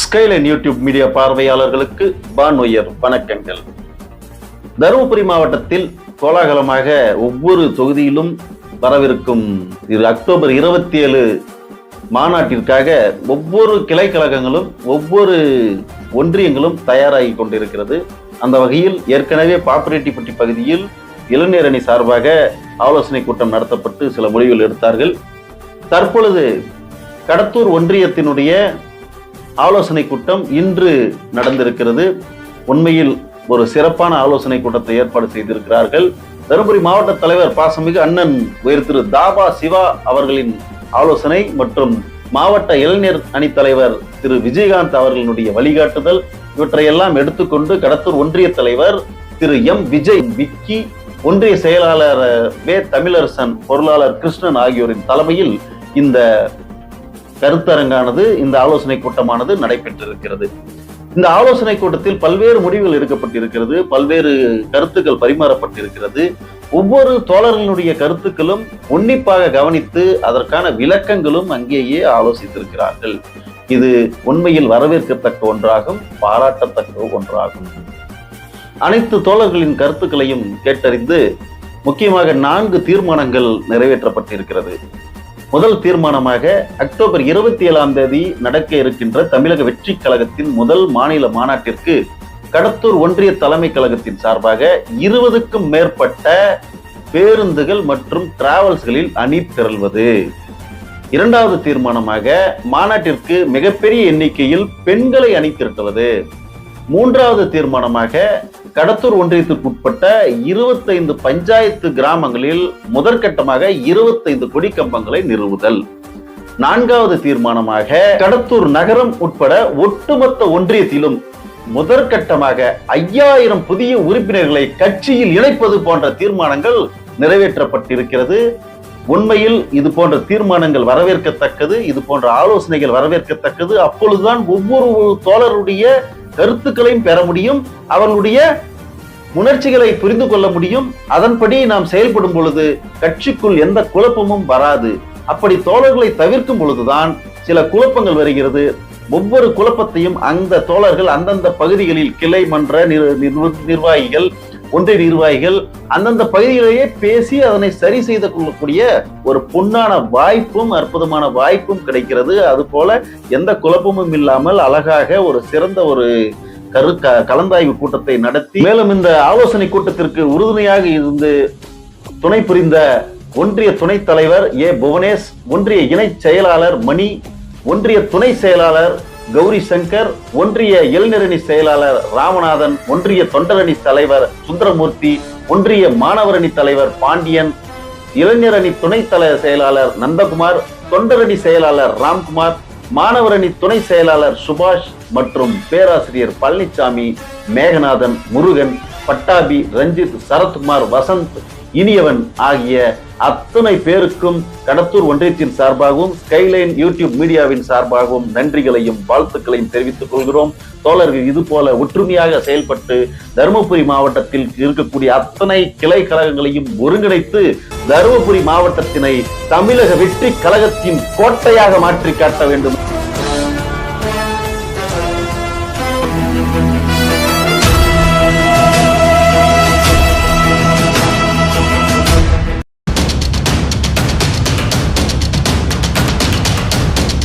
Skyline YouTube media பார்வையாளர்களுக்கு பான்ஒயர் வணக்கங்கள் தருமபுரி மாவட்டத்தில் கோலாகலமாக ஒவ்வொரு தொகுதியிலும் வரவிருக்கும் இது அக்டோபர் இருபத்தி ஏழு மாநாட்டிற்காக ஒவ்வொரு கிளை கழகங்களும் ஒவ்வொரு ஒன்றியங்களும் தயாராகி கொண்டிருக்கிறது. அந்த வகையில் ஏற்கனவே பாப்பிரெட்டிப்பட்டி பகுதியில் இளைஞர் அணி சார்பாக ஆலோசனை கூட்டம் நடத்தப்பட்டு சில முடிவுகள் எடுத்தார்கள். தற்பொழுது கடத்தூர் ஒன்றியத்தினுடைய ஆலோசனை கூட்டம் இன்று நடந்திருக்கிறது. உண்மையில் ஒரு சிறப்பான ஆலோசனை கூட்டத்தை ஏற்பாடு செய்திருக்கிறார்கள். தருமபுரி மாவட்ட தலைவர் பாசமிகு அண்ணன் உயர் திரு தாபா சிவா அவர்களின் ஆலோசனை மற்றும் மாவட்ட இளைஞர் அணி தலைவர் திரு விஜயகாந்த் அவர்களினுடைய வழிகாட்டுதல். இவற்றையெல்லாம் எடுத்துக்கொண்டு கடத்தூர் ஒன்றிய தலைவர் திரு எம். விஜய் விக்கி ஒன்றிய செயலாளர் வே. தமிழரசன் பொருளாளர் கிருஷ்ணன் ஆகியோரின் தலைமையில் இந்த கருத்தரங்கானது இந்த ஆலோசனை கூட்டமானது நடைபெற்றிருக்கிறது. இந்த ஆலோசனை கூட்டத்தில் பல்வேறு முடிவுகள் எடுக்கப்பட்டிருக்கிறது பல்வேறு கருத்துக்கள் பரிமாறப்பட்டிருக்கிறது. ஒவ்வொரு தோழர்களுடைய கருத்துக்களும் உன்னிப்பாக கவனித்து அதற்கான விளக்கங்களும் அங்கேயே ஆலோசித்திருக்கிறார்கள். இது உண்மையில் வரவேற்கத்தக்க ஒன்றாகும் பாராட்டத்தக்க ஒன்றாகும். அனைத்து தோழர்களின் கருத்துக்களையும் கேட்டறிந்து முக்கியமாக நான்கு தீர்மானங்கள் நிறைவேற்றப்பட்டிருக்கிறது. முதல் தீர்மானமாக அக்டோபர் இருபத்தி ஏழாம் தேதி நடக்க இருக்கின்ற தமிழக வெற்றி கழகத்தின் முதல் மாநில மாநாட்டிற்கு கடத்தூர் ஒன்றிய தலைமை கழகத்தின் சார்பாக இருபதுக்கும் மேற்பட்ட பேருந்துகள் மற்றும் டிராவல்ஸ்களில் அணி திரள்வது. இரண்டாவது தீர்மானமாக மாநாட்டிற்கு மிகப்பெரிய எண்ணிக்கையில் பெண்களை அணி திரட்டுவது. மூன்றாவது தீர்மானமாக கடத்தூர் ஒன்றியத்திற்கு உட்பட்ட இருபத்தைந்து பஞ்சாயத்து கிராமங்களில் முதற்கட்டமாக இருபத்தைந்து கொடி கம்பங்களை நிறுவுதல். நான்காவது தீர்மானமாக கடத்தூர் நகரம் உட்பட ஒட்டுமொத்த ஒன்றியத்திலும் முதற்கட்டமாக ஐயாயிரம் புதிய உறுப்பினர்களை கட்சியில் இணைப்பது போன்ற தீர்மானங்கள் நிறைவேற்றப்பட்டிருக்கிறது. உண்மையில் இது போன்ற தீர்மானங்கள் வரவேற்கத்தக்கது இது போன்ற ஆலோசனைகள் வரவேற்கத்தக்கது. அப்பொழுதுதான் ஒவ்வொரு தோழருடைய கருத்துக்களையும் பெற முடியும் அவர்களுடைய உணர்ச்சிகளை புரிந்து கொள்ள முடியும். அதன்படி நாம் செயல்படும் பொழுது கட்சிக்குள் எந்த குழப்பமும் வராது. அப்படி தோழர்களை தவிர்க்கும் பொழுதுதான் சில குழப்பங்கள் வருகிறது. ஒவ்வொரு குழப்பத்தையும் அந்த தோழர்கள் அந்தந்த பகுதிகளில் கிளை மன்ற நிர்வாகிகள் ஒன்றிய நிர்வாகிகள் அந்தந்த பகுதிகளிலேயே பேசி அதனை சரி செய்து கொள்ளக்கூடிய ஒரு பொன்னான வாய்ப்பும் அற்புதமான வாய்ப்பும் கிடைக்கிறது. அது போல எந்த குழப்பமும் இல்லாமல் அழகாக ஒரு சிறந்த ஒரு கரு கலந்தாய்வு கூட்டத்தை நடத்தி மேலும் இந்த ஆலோசனை கூட்டத்திற்கு உறுதுணையாக இருந்து துணை புரிந்த ஒன்றிய துணைத் தலைவர் ஏ. புவனேஷ் ஒன்றிய இணை செயலாளர் மணி ஒன்றிய துணை செயலாளர் கௌரி சங்கர் ஒன்றிய இளைஞரணி செயலாளர் ராமநாதன் ஒன்றிய தொண்டரணி தலைவர் சுந்தரமூர்த்தி ஒன்றிய மாணவரணி தலைவர் பாண்டியன் இளைஞரணி துணை தலைவர் செயலாளர் நந்தகுமார் தொண்டரணி செயலாளர் ராம்குமார் மாணவரணி துணை செயலாளர் சுபாஷ் மற்றும் பேராசிரியர் பழனிசாமி மேகநாதன் முருகன் பட்டாபி ரஞ்சித் சரத்குமார் வசந்த் இனியவன் ஆகிய அத்தனை பேருக்கும் கடத்தூர் ஒன்றியத்தின் சார்பாகவும் ஸ்கைலைன் யூடியூப் மீடியாவின் சார்பாகவும் நன்றிகளையும் வாழ்த்துக்களையும் தெரிவித்துக் கொள்கிறோம். தோழர்கள் இது போல ஒற்றுமையாக செயல்பட்டு தருமபுரி மாவட்டத்தில் இருக்கக்கூடிய அத்தனை கிளை கழகங்களையும் ஒருங்கிணைத்து தருமபுரி மாவட்டத்தினை தமிழக வெற்றி கழகத்தின் கோட்டையாக மாற்றி காட்ட வேண்டும்.